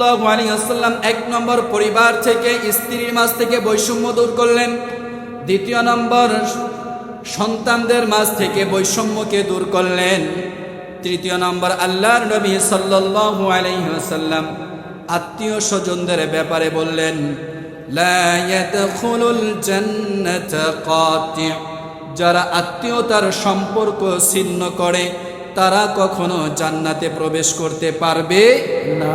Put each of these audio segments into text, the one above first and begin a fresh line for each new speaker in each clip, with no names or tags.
সাল্লাল্লাহু আলাইহি ওয়াসাল্লাম এক নম্বর পরিবার থেকে স্ত্রীর মাঝ থেকে বৈষম্য দূর করলেন। দ্বিতীয় নম্বর সন্তানদের মাঝ থেকে বৈষম্যকে দূর করলেন। তৃতীয় নম্বর আল্লাহর নবী সাল্লাল্লাহু আলাইহি ওয়াসাল্লাম আত্মীয় স্বজনদের ব্যাপারে বললেন যারা আত্মীয়তার সম্পর্ক ছিন্ন করে, তারা কখনো জান্নাতে প্রবেশ করতে পারবে না।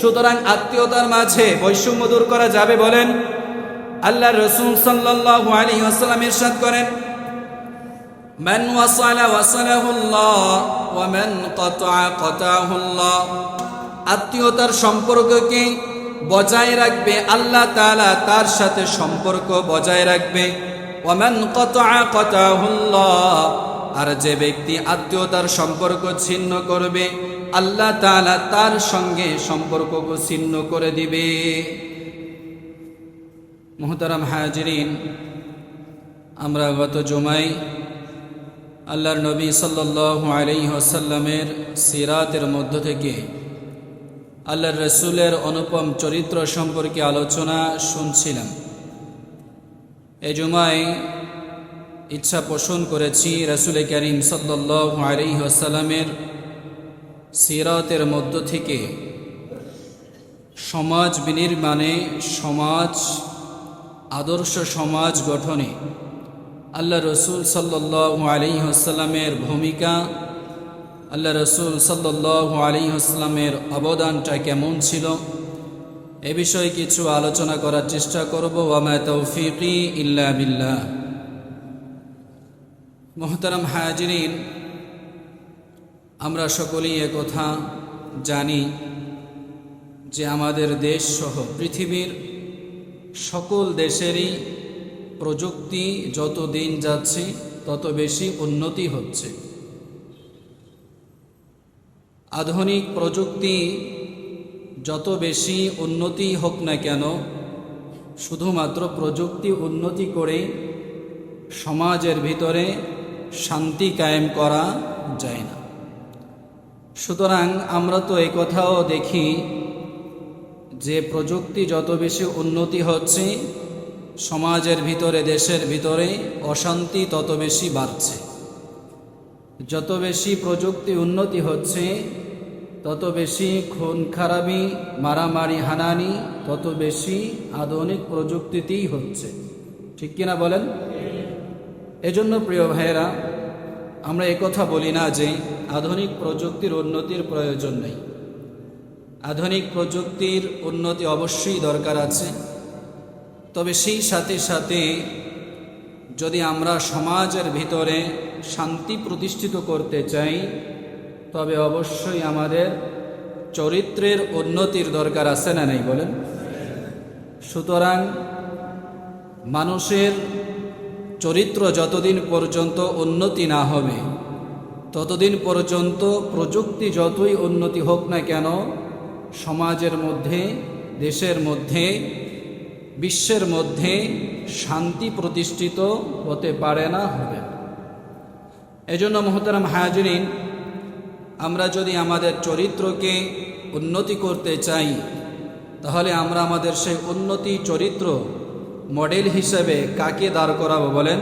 সুতরাং আত্মীয়তার মাঝে বৈষম্য দূর করা যাবে বলেন আল্লাহ রসুল সাল্লাল্লাহু আলাইহি ওয়াসাল্লাম ইরশাদ করেন من وصل وصله الله ومن قطع قطعه الله আত্মীয়তার সম্পর্ককে বজায় রাখবে আল্লাহ তাআলা তার সাথে সম্পর্ক বজায় রাখবে ওমান কতআ কতাহুল্লাহ আর যে ব্যক্তি আত্মীয়তার সম্পর্ক ছিন্ন করবে আল্লাহ তাআলা তার সঙ্গে সম্পর্ককে ছিন্ন করে দিবে। মুহতারাম হাজিরিন, আমরা গত জুমাই আল্লাহর নবী সাল্লাল্লাহু আলাইহি ওয়াসাল্লামের সিরাতের মধ্য থেকে আল্লাহর রসুলের অনুপম চরিত্র সম্পর্কে আলোচনা শুনছিলাম। এই জুমায় ইচ্ছা পোষণ করেছি রসুল করিম সাল্লাল্লাহু আলাইহি ওয়াসাল্লামের সিরাতের মধ্য থেকে সমাজ বিনির্মাণে, সমাজ, আদর্শ সমাজ গঠনে আল্লাহ রসুল সাল্লাহ আলিহাস্লামের ভূমিকা, আল্লাহ রসুল সাল্লাহ আলিহাস্লামের অবদানটা কেমন ছিল, এ বিষয়ে কিছু আলোচনা করার চেষ্টা করব। ওয়ামা তৌফিকি ইল্লা বিল্লাহ। মোহতারাম হাজিরিন আমরা সকলেই কথা জানি যে আমাদের দেশ সহ পৃথিবীর সকল দেশেরই প্রযুক্তি যত দিন যাচ্ছে, তত বেশি উন্নতি হচ্ছে। আধুনিক প্রযুক্তি যত বেশি উন্নতি হোক না কেন, শুধুমাত্র প্রযুক্তি উন্নতি করে সমাজের ভিতরে শান্তি কায়েম করা যায় না। সুতরাং আমরা তো এই কথাও দেখি যে প্রযুক্তি যত বেশি উন্নতি হচ্ছে, সমাজের ভিতরে, দেশের ভিতরে অশান্তি তত বেশি বাড়ছে। যত বেশি প্রযুক্তি উন্নতি হচ্ছে, তত বেশি খুন খারাপি, মারামারি হানানি তত বেশি আধুনিক প্রযুক্তিতেই হচ্ছে। ঠিক কিনা বলেন? এজন্য প্রিয় ভাইয়েরা, আমরা কথা বলি না যে আধুনিক প্রযুক্তির উন্নতির প্রয়োজন নেই। আধুনিক প্রযুক্তির উন্নতি অবশ্যই দরকার আছে। তবে সেই সাথে সাথে যদি আমরা সমাজের ভিতরে শান্তি প্রতিষ্ঠিত করতে চাই, তবে অবশ্যই আমাদের চরিত্রের উন্নতির দরকার আছে না নেই বলেন? সুতরাং মানুষের চরিত্র যতদিন পর্যন্ত উন্নতি না হবে ততদিন পর্যন্ত প্রযুক্তি যতই উন্নতি হোক না কেন, সমাজের মধ্যে, দেশের মধ্যে, বিশ্বের মধ্যে শান্তি প্রতিষ্ঠিত হতে পারে না, হবে এজন্য মহতারাম হাজরিন, আমরা যদি আমাদের চরিত্রকে উন্নতি করতে চাই, তাহলে আমরা আমাদের সেই উন্নতি চরিত্র মডেল হিসেবে কাকে দাঁড় করাবো বলেন?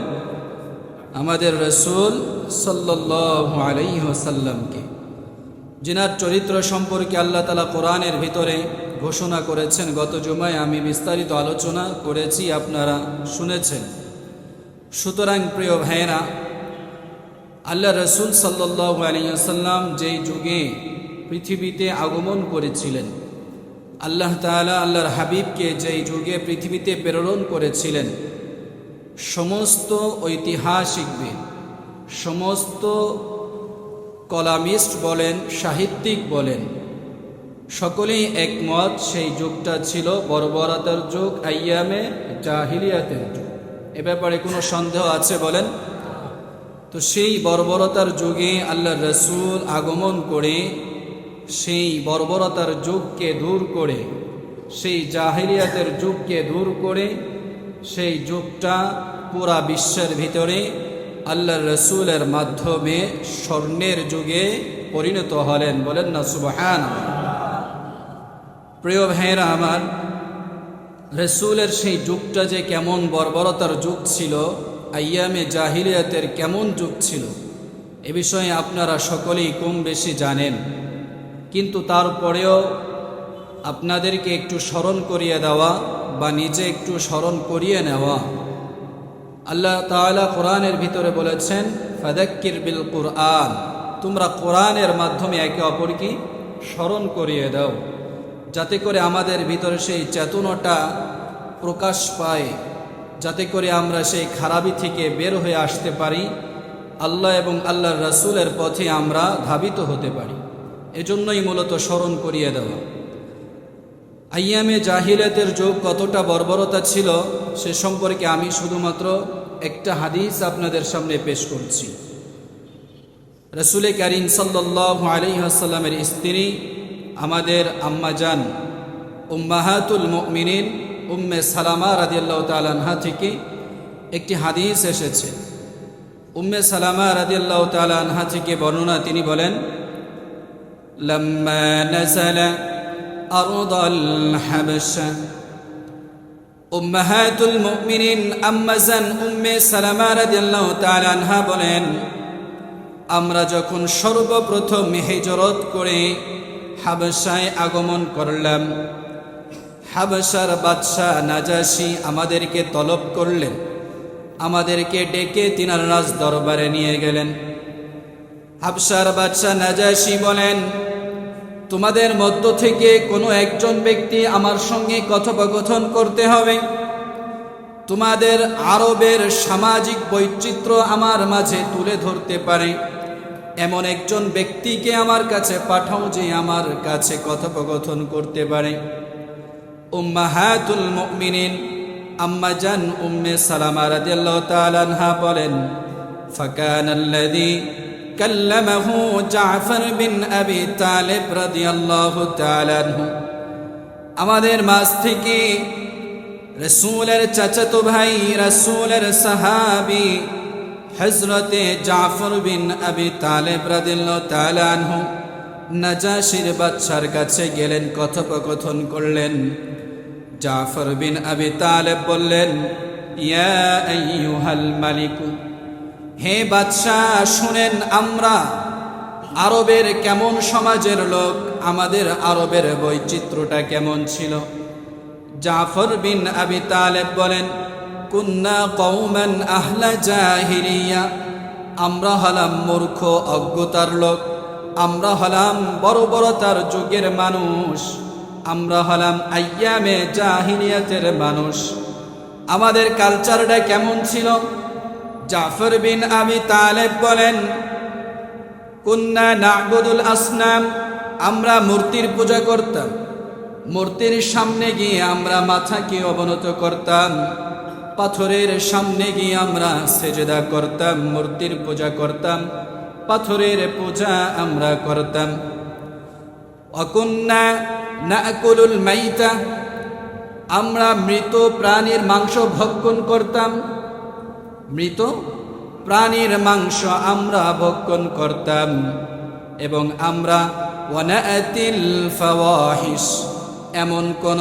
আমাদের রসুল সাল্লাহ আলাইসাল্লামকে যিনার চরিত্র সম্পর্কে আল্লাহ তালা কোরআনের ভিতরে ঘোষণা করেছেন, গত জুমায় আমি বিস্তারিত আলোচনা করেছি, আপনারা শুনেছেন। সুতরাং প্রিয় ভাইয়েরা, আল্লাহ রসুল সাল্লাহ আলিয়াল্লাম যেই যুগে পৃথিবীতে আগমন করেছিলেন, আল্লাহ তালা আল্লাহর হাবিবকে যেই যুগে পৃথিবীতে প্রেরণ করেছিলেন, সমস্ত ঐতিহাসিকবিদ সমস্ত কলামিস্ট বলেন, সাহিত্যিক বলেন, সকলেই একমত সেই যুগটা ছিল বর্বরতার যুগ, আইয়ামে জাহিলিয়াতের যুগ। এ ব্যাপারে কোনো সন্দেহ আছে বলেন? তো সেই বর্বরতার যুগে আল্লাহ রসুল আগমন করে, সেই বর্বরতার যুগকে দূর করে, সেই জাহিলিয়াতের যুগকে দূর করে, সেই যুগটা পুরা বিশ্বের ভিতরে আল্লাহ রসুলের মাধ্যমে স্বর্ণের যুগে পরিণত হলেন বলেন না সুবহান প্রিয় ভাইয়েরা আমার, রসুলের সেই যুগটা যে কেমন বর্বরতার যুগ ছিল, আইয়ামে জাহিলিয়াতের কেমন যুগ ছিল, এ বিষয়ে আপনারা সকলেই কম বেশি জানেন। কিন্তু তারপরেও আপনাদেরকে একটু স্মরণ করিয়ে দেওয়া বা নিজে একটু স্মরণ করিয়ে নেওয়া আল্লাহ তাআলা কোরআনের ভিতরে বলেছেন, ফাদাক্কির বিল কুরআন। তোমরা কোরআনের মাধ্যমে একে অপরকে স্মরণ করিয়ে দাও, যাতে করে আমাদের ভিতরে সেই চেতনাটা প্রকাশ পায়, যাতে করে আমরা সেই খারাপি থেকে বের হয়ে আসতে পারি, আল্লাহ এবং আল্লাহর রাসূলের পথে আমরা ধাবিত হতে পারি। এজন্যই মূলত স্মরণ করিয়ে দেওয়া। আইয়ামে জাহিলাতের যুগ কতটা বর্বরতা ছিল, সে সম্পর্কে আমি শুধুমাত্র একটা হাদিস আপনাদের সামনে পেশ করছি। রসুলে করিম সাল্লাহ আলিহাসাল্লামের স্ত্রী, আমাদের আম্মাজান উম্মাহাতুল মিনিন উম্মে সালামা রাদিয়াল্লাহ তালানহা থেকে একটি হাদিস এসেছে। উম্মে সালামা রাদিয়াল্লাহ তালানহা থেকে বর্ণনা তিনি বলেন أرض الحبشة উম্মাহাতুল মুমিনিন আম্মাজান উম্মে সালামা রাদিয়াল্লাহু তাআলা আনহা বলেন আমরা যখন সর্বপ্রথম হিজরত করে হাবশায় আগমন করলাম হাবশার বাদশাহ নাজাসি আমাদেরকে তলব করলেন আমাদেরকে ডেকে তিনার রাজ দরবারে নিয়ে গেলেন হাবশার বাদশাহ নাজাসি বলেন তোমাদের মধ্য থেকে কোনো একজন ব্যক্তি আমার সঙ্গে কথোপকথন করতে হবে। তোমাদের আরবের সামাজিক বৈচিত্র্য আমার মাঝে তুলে ধরতে পারে। এমন একজন ব্যক্তিকে আমার কাছে পাঠাও যে আমার কাছে কথোপকথন করতে পারে। উম্মাহাতুল মুমিনিন আম্মা জান উম্মে সালামা রাদিয়াল্লাহু তাআলা বলেন, ফাকানাল্লাযী كلمه জাফর বিন আবি তালেব রাদিয়াল্লাহু তাআলা আনহু আমাদের মাঝ থেকে রসুলের চাচাতো ভাই রসুলের সাহাবি হজরতে জাফর বিন আবি তালেব রাদিয়াল্লাহু তাআলা আনহু নাজাশির বাদশার কাছে গেলেন কথোপকথন করলেন জাফর বিন আবি তালেব বললেন ইয়া আইয়ুহাল মালিকু হে বাদশাহ, শুনেন আমরা, আরবের কেমন সমাজের লোক? আমাদের আরবের বৈচিত্র্যটা কেমন ছিল? জাফর বিন আবি তালেব বলেন, কুন্না কৌমান আহলা জাহিরিয়া আমরা হলাম মূর্খ, অজ্ঞতার লোক। আমরা হলাম বড় বড় তার যুগের মানুষ। আমরা হলাম আইয়ামে জাহিলিয়াতের মানুষ। আমাদের কালচারটা কেমন ছিল? জাফর বিন আবি তালেব বলেন, কুন্না নাগদুল আসনাম, আমরা মূর্তির পূজা করতাম। মূর্তির সামনে গিয়ে আমরা মাথাকে অবনত করতাম। পাথরের সামনে গিয়ে আমরা সেজেদা করতাম, মূর্তির পূজা করতাম, পাথরের পূজা আমরা করতাম। অকুন্না নাকুলুল মাইতা, আমরা মৃত প্রাণীর মাংস ভক্ষণ করতাম। মৃত, প্রাণীর মাংস আমরা ভক্ষণ করতাম এবং আমরা এমন কোন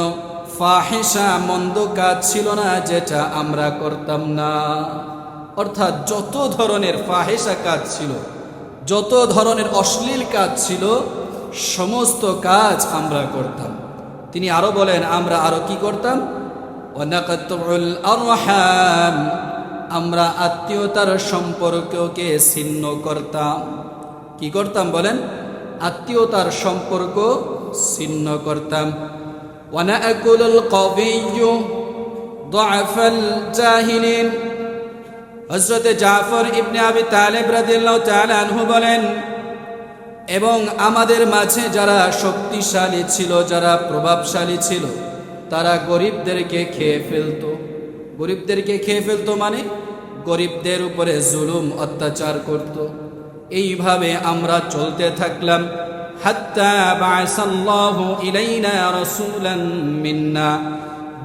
ফাহিসা মন্দ কাজ ছিল না যেটা আমরা করতাম না। অর্থাৎ যত ধরনের ফাহিসা কাজ ছিল, যত ধরনের অশ্লীল কাজ ছিল, সমস্ত কাজ আমরা করতাম। তিনি আরও বলেন, আমরা আরও কি করতাম? আরহাম আমরা আত্মীয়তার সম্পর্ককে ছিন্ন করতাম কি করতাম বলেন আত্মীয়তার সম্পর্ক ছিন্ন করতাম ونأكل القوي ضعف الجاهلين হযরত জাফর ইবনে আবি তালেব রাদিয়াল্লাহু তাআলা আনহু বলেন এবং আমাদের মাঝে যারা শক্তিশালী ছিল যারা প্রভাবশালী ছিল তারা গরিবদেরকে খেয়ে ফেলতো গরিবদেরকে খেয়ে ফেলতো মানে গরিবদের উপরে জুলুম, অত্যাচার করত। এইভাবে আমরা চলতে থাকলাম। ইলাইনা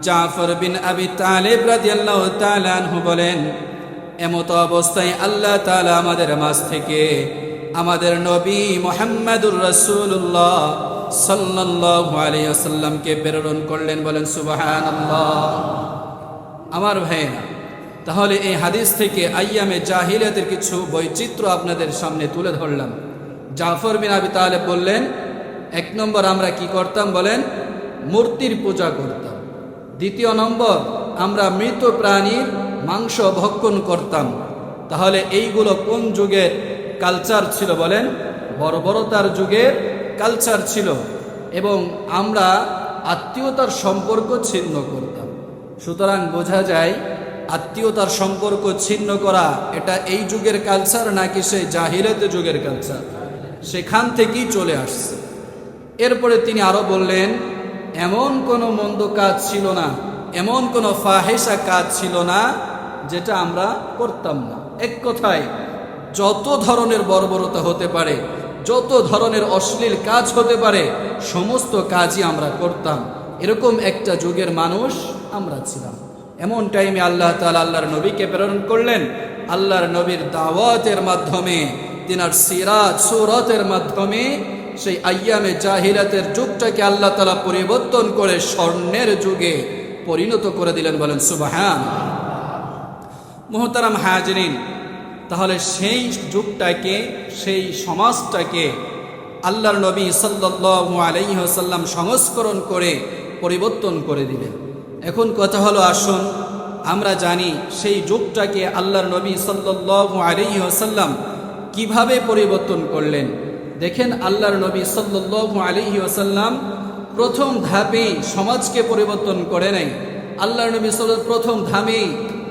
জাফর বিন আবি তালেব বলেন অবস্থায় আল্লাহ আমাদের মাঝ থেকে আমাদের নবী প্রেরণ করলেন। বলেন, সুবহানাল্লাহ। আমার ভাইয়েরা, তাহলে এই হাদিস থেকে আইয়ামে জাহিলিয়াতের কিছু বৈচিত্র্য আপনাদের সামনে তুলে ধরলাম। জাফর বিন আবি তালেব বললেন, এক নম্বর আমরা কি করতাম বলেন? মূর্তির পূজা করতাম। দ্বিতীয় নম্বর, আমরা মৃত প্রাণীর মাংস ভক্ষণ করতাম। তাহলে এইগুলো কোন যুগের কালচার ছিল বলেন? বর্বরতার যুগের কালচার ছিল এবং আমরা আত্মীয়তার সম্পর্ক ছিন্ন করতাম। সুতরাং বোঝা যায় আত্মীয়তার সম্পর্ক ছিন্ন করা এটা এই যুগের কালচার নাকি সে জাহিরাত যুগের কালচার সেখান থেকেই চলে আসছে। এরপরে তিনি আরও বললেন, এমন কোনো মন্দ কাজ ছিল না, এমন কোনো ফাহেসা কাজ ছিল না, যেটা আমরা করতাম না। এক কথায়, যত ধরনের বর্বরতা হতে পারে, যত ধরনের অশ্লীল কাজ হতে পারে, সমস্ত কাজই আমরা করতাম। এরকম একটা যুগের মানুষ আমরা ছিলাম। এমন টাইমে আল্লাহ তালা আল্লাহর নবীকে প্রেরণ করলেন। আল্লাহর নবীর দাওয়াতের মাধ্যমে, তিনার সিরাজ সুরতের মাধ্যমে সেই আয়ামে জাহিরাতের যুগটাকে আল্লাহ তালা পরিবর্তন করে স্বর্ণের যুগে পরিণত করে দিলেন বলেন সুবাহান মোহতারাম হাজরিন, তাহলে সেই যুগটাকে, সেই সমাজটাকে আল্লাহর নবী সাল্লাল্লাহু আলাইহি ওয়াসাল্লাম সংস্করণ করে পরিবর্তন করে দিলেন। এখন কথা হলো, আসুন, আমরা জানি সেই যুগটাকে আল্লাহর নবী সাল্লাল্লাহু আলাইহি ওয়াসাল্লাম কীভাবে পরিবর্তন করলেন। দেখেন, আল্লাহর নবী সাল্লাল্লাহু আলাইহি ওয়াসাল্লাম প্রথম ধাপেই সমাজকে পরিবর্তন করে নাই। আল্লাহর নবী সাল্লাল্লাহু প্রথম ধাপেই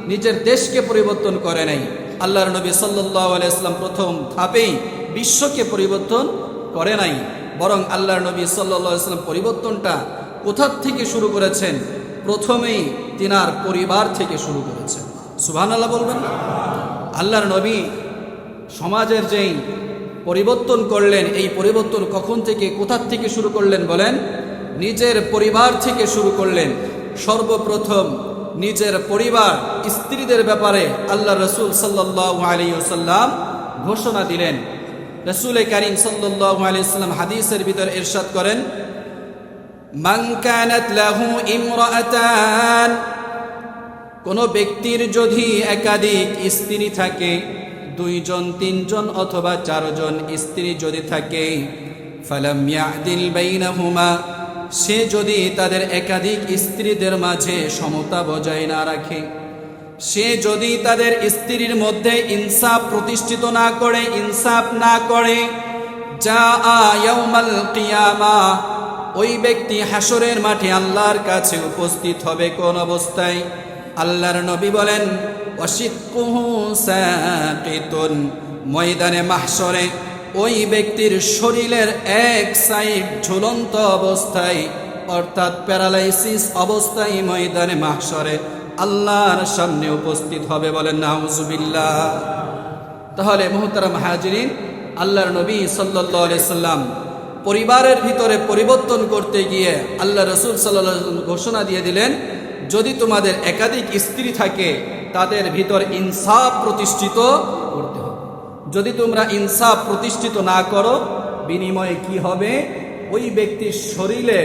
নিজের দেশকে পরিবর্তন করে নাই। আল্লাহর নবী সাল্লাল্লাহু আলাইহি ওয়াসাল্লাম প্রথম ধাপেই বিশ্বকে পরিবর্তন করে নাই। বরং আল্লাহর নবী সাল্লাল্লাহু আলাইহি ওয়াসাল্লাম পরিবর্তনটা কোথা থেকে শুরু করেছেন? প্রথমেই তিনার পরিবার থেকে শুরু করেছেন। সুবহানাল্লাহ বলবেন আল্লাহর নবী সমাজের যেই পরিবর্তন করলেন, এই পরিবর্তন কখন থেকে কোথার থেকে শুরু করলেন বলেন? নিজের পরিবার থেকে শুরু করলেন। সর্বপ্রথম নিজের পরিবার, স্ত্রীদের ব্যাপারে আল্লাহ রসুল সাল্লাহ আলী সাল্লাম ঘোষণা দিলেন। রসুল করিম সাল্লাহ আলী সাল্লাম হাদিসের ভিতর ইরশাদ করেন মান কানাত লাহু ইমরাআতান কোন ব্যক্তির যদি একাধিক স্ত্রী থাকে, দুইজন, তিনজন অথবা চারজন স্ত্রী যদি থাকে, ফালাম ইয়াদিল বাইনাহুমা, সে যদি তাদের একাধিক স্ত্রীদের মাঝে সমতা বজায় না রাখে, সে যদি তাদের স্ত্রীর মধ্যে ইনসাফ প্রতিষ্ঠিত না করে, ইনসাফ না করে যা আয়াউমাল কিয়ামা ওই ব্যক্তি হাসরের মাঠে আল্লাহর কাছে উপস্থিত হবে কোন অবস্থায়? আল্লাহর নবী বলেন ময়দানে মাহসরে ওই ব্যক্তির শরীরের এক সাইড ঝুলন্ত অবস্থায়, অর্থাৎ প্যারালাইসিস অবস্থায় ময়দানে মাহশরে আল্লাহর সামনে উপস্থিত হবে বলেন, নাউজুবিল্লাহ। তাহলে মোহতারাম হাজিরিন, আল্লাহর নবী সাল্লাহ সাল্লাম পরিবারের ভিতরে পরিবর্তন করতে গিয়ে আল্লাহ রসুল সাল্লাহ ঘোষণা দিয়ে দিলেন, যদি তোমাদের একাধিক স্ত্রী থাকে, তাদের ভিতর ইনসাফ প্রতিষ্ঠিত করতে হবে। যদি তোমরা ইনসাফ প্রতিষ্ঠিত না করো, বিনিময়ে কি হবে? ওই ব্যক্তির শরীরে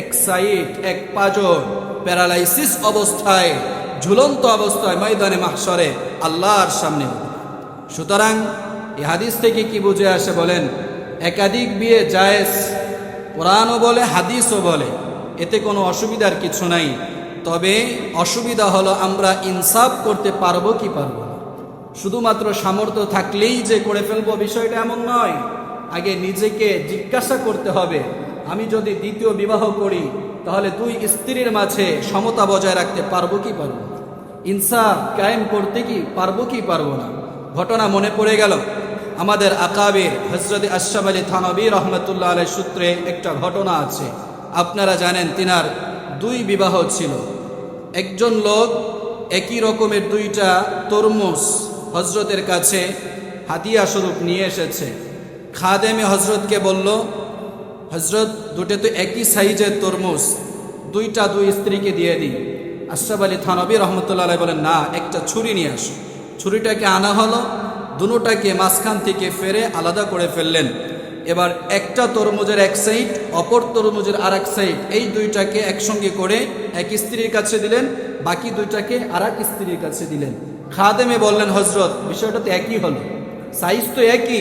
এক সাইড এক পাজর, প্যারালাইসিস অবস্থায়, ঝুলন্ত অবস্থায় ময়দানে মাহসরে আল্লাহর সামনে। সুতরাং এই হাদিস থেকে কি বুঝে আসে বলেন একাধিক বিয়ে জায়েজ। কোরআনও বলে, হাদিসও বলে, এতে কোনো অসুবিধার কিছু নাই। তবে অসুবিধা হলো আমরা ইনসাফ করতে পারব কি পারব শুধুমাত্র সামর্থ্য থাকলেই যে করে ফেলব বিষয়টা এমন নয়। আগে নিজেকে জিজ্ঞাসা করতে হবে, আমি যদি দ্বিতীয় বিবাহ করি, তাহলে দুই স্ত্রীর মাঝে সমতা বজায় রাখতে পারব কি পারব ইনসাফ কায়েম করতে কি পারব কি পারব না? ঘটনা মনে পড়ে গেল। আমাদের আকাবের হজরত আশরাফ আলী থানবী রহমতুল্লাহ আলের সূত্রে একটা ঘটনা আছে। আপনারা জানেন তিনার দুই বিবাহ ছিল। একজন লোক একই রকমের দুইটা তরমুজ হজরতের কাছে হাতিয়া স্বরূপ নিয়ে এসেছে। খাদেমে হজরতকে বলল হজরত দুটো তো একই সাইজের তরমুজ, দুইটা দুই স্ত্রীকে দিয়ে দিই। আশরাফ আলী থানবী রহমতুল্লাহ বলেন, না, একটা ছুরি নিয়ে আসো। ছুরিটাকে আনা হলো দুটাকে মাঝখান থেকে ফেরে আলাদা করে ফেললেন। এবার একটা তরমুজের এক সাইড, অপর তরমুজের আর এক সাইড, এই দুইটাকে একসঙ্গে করে এক স্ত্রীর কাছে দিলেন, বাকি দুইটাকে আর এক স্ত্রীর কাছে দিলেন। খাদেমে বললেন হজরত বিষয়টা তো একই হলো। সাইজ তো একই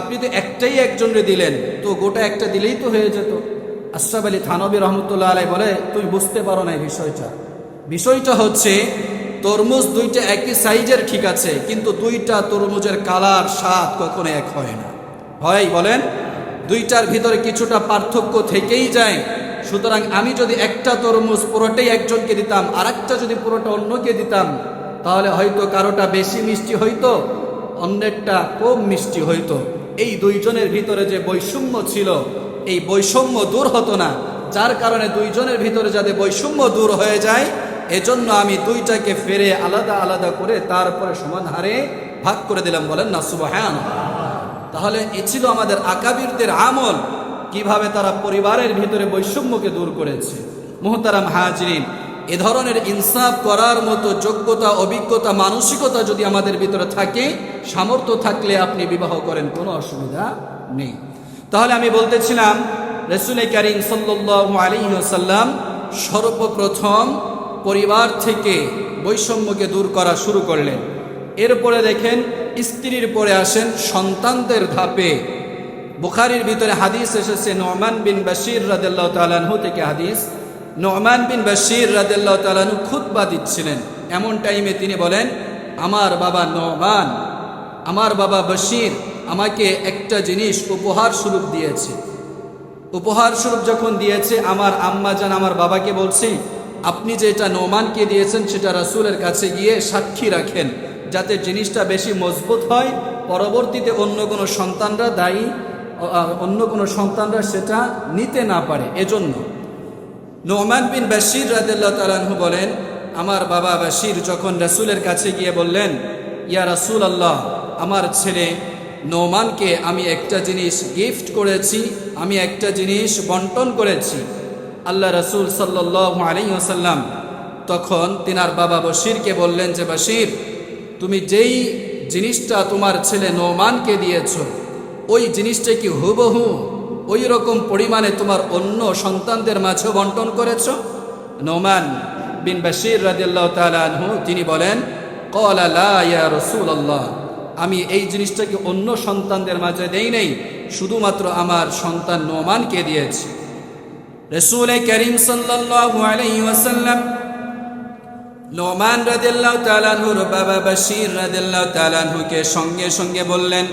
আপনি তো একটাই একজনকে দিলেন, তো গোটা একটা দিলেই তো হয়ে যেত। আশরাফ আলী থানবী রহমতুল্লাহ আলাই বলে, তুমি বুঝতে পারো না এই বিষয়টা। বিষয়টা হচ্ছে তরমুজ দুইটা একই সাইজের ঠিক আছে, কিন্তু দুইটা তরমুজের কালার স্বাদ কখনো এক হয় না। হয়, বলেন, দুইটার ভিতরে কিছুটা পার্থক্য থেকেই যায়। সুতরাং আমি যদি একটা তরমুজ পুরোটাই একজনকে দিতাম আর একটা যদি পুরোটা অন্যকে দিতাম, তাহলে হয়তো কারোটা বেশি মিষ্টি হইতো, অন্যেরটা কম মিষ্টি হইতো। এই দুইজনের ভিতরে যে বৈষম্য ছিল, এই বৈষম্য দূর হতো না। যার কারণে দুইজনের ভিতরে যাতে বৈষম্য দূর হয়ে যায় এজন্য আমি দুইটাকে ফেরে আলাদা আলাদা করে তারপরে সমান হারে ভাগ করে দিলাম বলেন না সুবাহান তাহলে এ ছিল আমাদের আকাবিরদের আমল, কীভাবে তারা পরিবারের ভিতরে বৈষম্যকে দূর করেছে। মোহতারাম হাজরিন, এ ধরনের ইনসাফ করার মতো যোগ্যতা, অভিজ্ঞতা, মানসিকতা যদি আমাদের ভিতরে থাকে, সামর্থ্য থাকলে আপনি বিবাহ করেন, কোনো অসুবিধা নেই। তাহলে আমি বলতেছিলাম রসুল করিম সাল্লু আলিহাসাল্লাম সর্বপ্রথম পরিবার থেকে বৈষম্যকে দূর করা শুরু করলেন। এরপরে দেখেন স্ত্রীর পরে আসেন সন্তানদের ধাপে। বুখারির ভিতরে হাদিস এসেছে, নোমান বিন বাশির রাদেল্লাহ তালানহু থেকে হাদিস। নোমান বিন বাশির রাদেল্লাহ তালানহু খুতবা দিচ্ছিলেন। এমন টাইমে তিনি বলেন, আমার বাবা নোমান, আমার বাবা বশির আমাকে একটা জিনিস উপহার স্বরূপ দিয়েছে। উপহার স্বরূপ যখন দিয়েছে, আমার আম্মা যান আমার বাবাকে বলছে আপনি যেটা নোমানকে দিয়েছেন, সেটা রাসুলের কাছে গিয়ে সাক্ষী রাখেন, যাতে জিনিসটা বেশি মজবুত হয়। পরবর্তীতে অন্য কোনো সন্তানরা দায়ী অন্য কোনো সন্তানরা সেটা নিতে না পারে। এজন্য নোমান বিন বাশির রাদেল্লাহ তালাহু বলেন, আমার বাবা বাশির যখন রাসুলের কাছে গিয়ে বললেন, ইয়া রাসুল আল্লাহ আমার ছেলে, নোমানকে আমি একটা জিনিস গিফট করেছি, আমি একটা জিনিস বন্টন করেছি আল্লাহ রসুল সাল্লাহ আলিহাসাল্লাম তখন তিনার বাবা বশিরকে বললেন যে, বশির, তুমি যেই জিনিসটা তোমার ছেলে নোমানকে দিয়েছ, ওই জিনিসটা কি হুবহু ওই রকম পরিমাণে তোমার অন্য সন্তানদের মাঝেও বন্টন করেছ? নোমান বিন বাশির রাজিয়াল্লাহ তালু তিনি বলেন কলা ইয়া রসুল আল্লাহ আমি এই জিনিসটাকে অন্য সন্তানদের মাঝে দেই নেই, শুধুমাত্র আমার সন্তান নোমানকে দিয়েছি। রসুল করিম ওয়াসাল্লাম নোমান রাদিয়াল্লাহু তাআলাহুর বাবা বাশির রাদিয়াল্লাহু তাআলাহুকে সঙ্গে সঙ্গে বললেন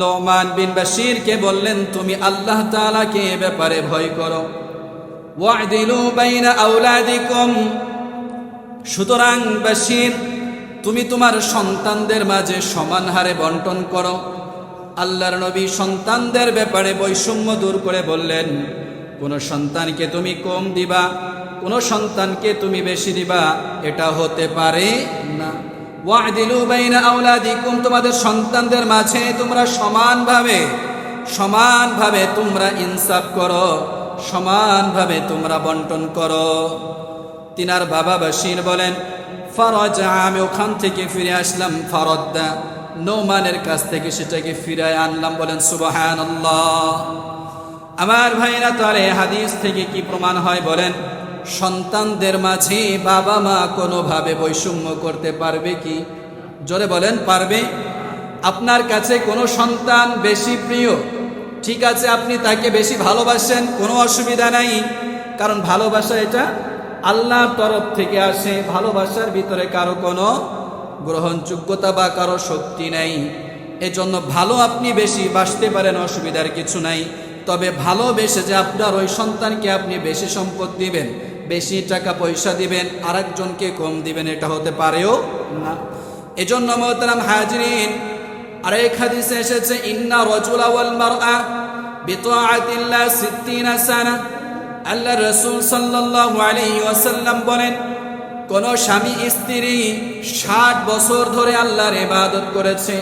নোমান বিন বাশিরকে বললেন, তুমি আল্লাহ তাআলাকে এ ব্যাপারে ভয় করো। ওয়াদিলু বাইনা আওলাদিকুম সুতরাং বাশির, তুমি তোমার সন্তানদের মাঝে সমান হারে বন্টন করো। আল্লাহর নবী সন্তানদের ব্যাপারে বৈষম্য দূর করে বললেন, কোন সন্তানকে তুমি কম দিবা, কোন সন্তানকে তুমি বেশি দিবা, এটা হতে পারে না। ওয়াদিলু বাইনা আওলাদিকুম, তোমাদের সন্তানদের মাঝে তোমরা সমানভাবে সমানভাবে তোমরা ইনসাফ করো, সমানভাবে তোমরা বন্টন করো। তিনার বাবা বাসির বলেন, ফরজ, আমি ওখান থেকে ফিরে আসলাম ফরদ্দা। নৌমানের কাছ থেকে সেটাকে ফিরায় আনলাম, বলেন সুবাহান আমার ভাইরা তারে হাদিস থেকে কি প্রমাণ হয়, বলেন? সন্তানদের মাঝে বাবা মা কোনোভাবে বৈষম্য করতে পারবে কি? জোরে বলেন, পারবে? আপনার কাছে কোনো সন্তান বেশি প্রিয়, ঠিক আছে, আপনি তাকে বেশি ভালোবাসেন, কোনো অসুবিধা নাই। কারণ ভালোবাসা এটা আল্লাহর তরফ থেকে আসে, ভালোবাসার ভিতরে কারও কোনো গ্রহণযোগ্যতা বা কারও শক্তি নাই। এজন্য ভালো আপনি বেশি বাসতে পারেন, অসুবিধার কিছু নাই। তবে ভালোবেসে যে আপনার ওই সন্তানকে আপনি বেশি সম্পদ দিবেন, বেশি টাকা পয়সা দিবেন, আরেকজনকে কম দিবেন, এটা হতে পারেও না। এজন্য মোহতারাম হাজরিন, আরেক হাদিসে এসেছে, ইন্না রজুল আওয়াল মারআ বিতাআতিল্লাহ 60 সানা। আল্লাহ রসুল সাল্লাল্লাহু আলাইহি ওয়াসাল্লাম বলেন কোন স্বামী, স্ত্রী ষাট বছর ধরে আল্লাহর ইবাদত করেছে।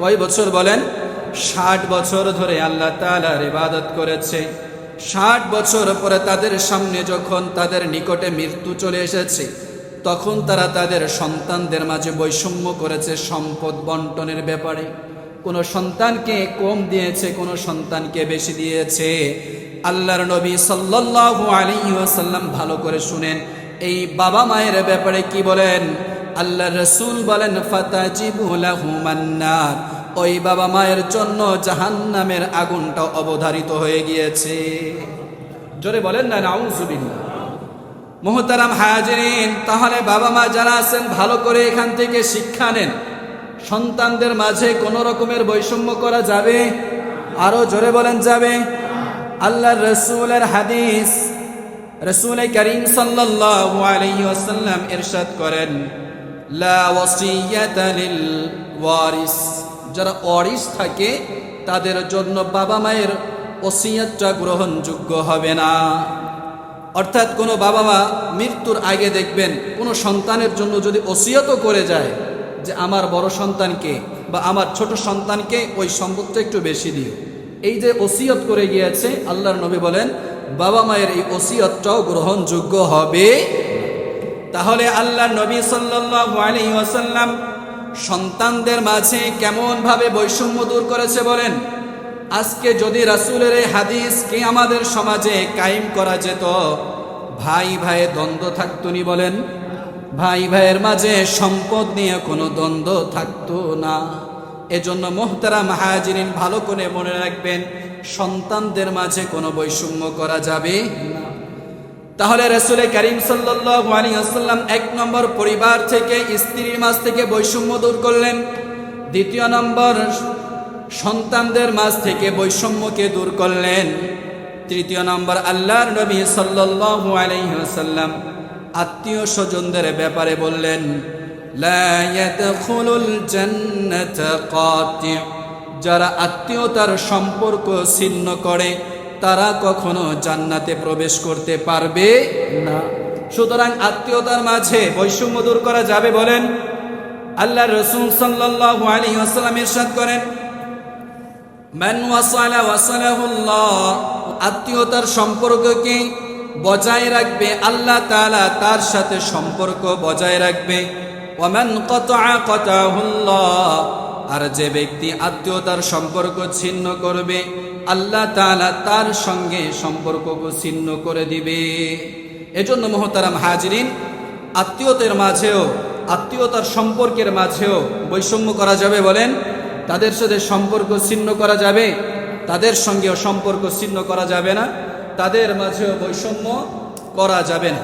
কয় বছর বলেন? ষাট বছর ধরে আল্লাহ তাআলার ইবাদত করেছে। ষাট বছর পরে তাদের সামনে যখন তাদের নিকটে মৃত্যু চলে এসেছে, তখন তারা তাদের সন্তানদের মাঝে বৈষম্য করেছে সম্পদ বন্টনের ব্যাপারে। কোনো সন্তানকে কম দিয়েছে, কোনো সন্তানকে বেশি দিয়েছে। আল্লাহর নবী সাল্লাল্লাহু আলী ওয়াসাল্লাম ভালো করে শুনেন। এই বাবা মায়ের ব্যাপারে কি বলেন? আল্লাহ রসুল বলেন, ফাতাজিবু লাহুমান্নার ওই বাবা মায়ের জন্য জাহান্নামের আগুনটা অবধারিত হয়ে গিয়েছে। জোরে বলেন না নাউজুবিল্লাহ মোহতারাম হায়াজরিন তাহলে বাবা মা যারা আছেন, ভালো করে এখান থেকে শিক্ষা নেন। সন্তানদের মাঝে কোনো রকমের বৈষম্য করা যাবে? আরও জোরে বলেন যাবে? আল্লাহ রসুলের হাদিস রসুল করিম ওয়াসাল্লাম ইরশাদ করেন, লা ওয়ারিস, যারা ওয়ারিস থাকে তাদের জন্য বাবা মায়ের ওসিয়াতটা গ্রহণযোগ্য হবে না। অর্থাৎ কোনো বাবা মা মৃত্যুর আগে দেখবেন কোনো সন্তানের জন্য যদি ওসিয়ত করে যায় যে আমার বড় সন্তানকে বা আমার ছোট সন্তানকে ওই সম্পদটা একটু বেশি দিও। এই যে ওসিয়ত করে গিয়েছে, আল্লাহর নবী বলেন বাবা মায়ের এই ওসিয়তটাও গ্রহণযোগ্য হবে। তাহলে আল্লাহ নবী ওয়াসাল্লাম সন্তানদের মাঝে কেমন ভাবে বৈষম্য দূর করেছে বলেন? আজকে যদি রাসূলের এই হাদিসকে আমাদের সমাজে কায়েম করা যেত? ভাই ভাইয়ের দ্বন্দ্ব থাকতো নি বলেন? ভাই ভাইয়ের মাঝে সম্পদ নিয়ে কোনো দ্বন্দ্ব থাকতো না। এজন্য মোহতারাম হাজিরিন ভালো করে মনে রাখবেন, সন্তানদের মাঝে কোনো বৈষম্য করা যাবে তাহলে রসুলের করিম ওয়াসাল্লাম এক নম্বর পরিবার থেকে স্ত্রীর মাঝ থেকে বৈষম্য দূর করলেন। দ্বিতীয় নম্বর, সন্তানদের মাঝ থেকে বৈষম্যকে দূর করলেন। তৃতীয় নম্বর, আল্লাহর নবী ওয়াসাল্লাম আত্মীয় স্বজনদের ব্যাপারে বললেন লা ইয়াদখুলুল জান্নাতা যারা আত্মীয়তার সম্পর্ক ছিন্ন করে, তারা কখনো জান্নাতে প্রবেশ করতে পারবে না। সুতরাং আত্মীয়তার মাঝে বৈষম্য দূর করা যাবে বলেন। আল্লাহ রসুল সাল্লাল্লাহু আলাইহি ওয়াসাল্লাম ইরশাদ করেন আত্মীয়তার সম্পর্ককে বজায় রাখবে আল্লাহ তাআলা, তার সাথে সম্পর্ক বজায় রাখবে। আর যে ব্যক্তি আত্মীয়তার সম্পর্ক ছিন্ন করবে, আল্লাহ তার সঙ্গে সম্পর্ককে ছিন্ন করে দিবে। এজন্য মহতারাম হাজিরিন, আত্মীয়তার মাঝেও, আত্মীয়তার সম্পর্কের মাঝেও বৈষম্য করা যাবে বলেন, তাদের সাথে সম্পর্ক ছিন্ন করা যাবে, তাদের সঙ্গেও সম্পর্ক ছিন্ন করা যাবে না, তাদের মাঝেও বৈষম্য করা যাবে না।